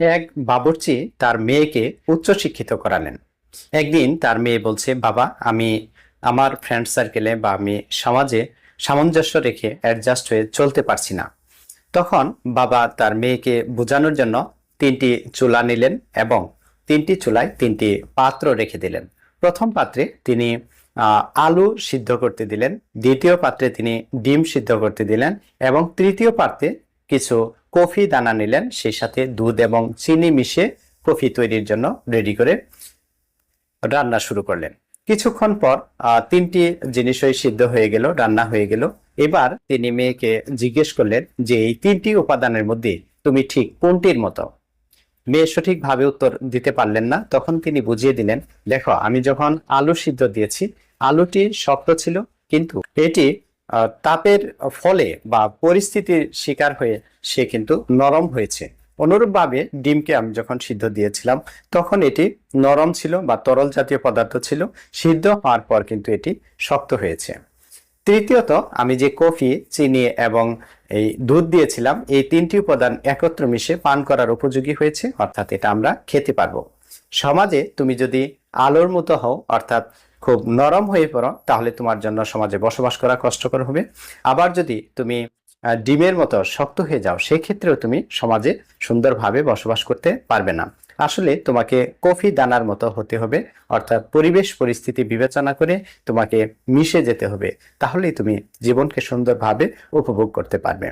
এক বাবুর্চি তার মেয়েকে উচ্চশিক্ষিত করালেন। একদিন তার মেয়ে বলছে, বাবা, আমি আমার ফ্রেন্ড সার্কেলে বা আমি সমাজে সামঞ্জস্য রেখে অ্যাডজাস্ট হয়ে চলতে পারছি না। তখন বাবা তার মেয়েকে বোঝানোর জন্য তিনটি চুলা নিলেন এবং তিনটি চুলায় তিনটি পাত্র রেখে দিলেন। প্রথম পাত্রে তিনি আলু সিদ্ধ করতে দিলেন, দ্বিতীয় পাত্রে তিনি ডিম সিদ্ধ করতে দিলেন এবং তৃতীয় পাত্রে কিছু কফি দানা নিলেন, সেই সাথে দুধ এবং চিনি মিশিয়ে কফি তৈরির জন্য রেডি করে রান্না শুরু করলেন। কিছুক্ষণ পর তিনটি জিনিসই সিদ্ধ হয়ে গেল, রান্না হয়ে গেল। এবার তিনি মেয়েকে জিজ্ঞেস করলেন যে, এই তিনটি উপাদানের মধ্যে তুমি ঠিক কোনটির মতো? মেয়ে সঠিকভাবে উত্তর দিতে পারলেন না। তখন তিনি বুঝিয়ে দিলেন, দেখো, আমি যখন আলু সিদ্ধ দিয়েছি, আলুটি শক্ত ছিল, কিন্তু এটি তাপের ফলে বা পরিস্থিতির শিকার হয়ে সে কিন্তু নরম হয়েছে। অনুরূপভাবে ডিমকে আমি যখন সিদ্ধ দিয়েছিলাম, তখন এটি নরম ছিল বা তরল জাতীয় পদার্থ ছিল, সিদ্ধ হওয়ার পর কিন্তু এটি শক্ত হয়েছে। তৃতীয়ত, আমি যে কফি, চিনি এবং এই দুধ দিয়েছিলাম, এই তিনটি উপাদান একত্র মিশে পান করার উপযোগী হয়েছে, অর্থাৎ এটা আমরা খেতে পারব। সমাজে তুমি যদি আলোর মতো হও, অর্থাৎ খুব নরম হয়ে পড়ো, তাহলে তোমার জন্য সমাজে বসবাস করা কষ্টকর হবে। আবার যদি তুমি ডিমের মতো শক্ত হয়ে যাও, সেক্ষেত্রেও তুমি সমাজে সুন্দরভাবে বসবাস করতে পারবে না। আসলে তোমাকে কফি দানার মতো হতে হবে, অর্থাৎ পরিবেশ পরিস্থিতি বিবেচনা করে তোমাকে মিশে যেতে হবে, তাহলেই তুমি জীবনকে সুন্দরভাবে উপভোগ করতে পারবে।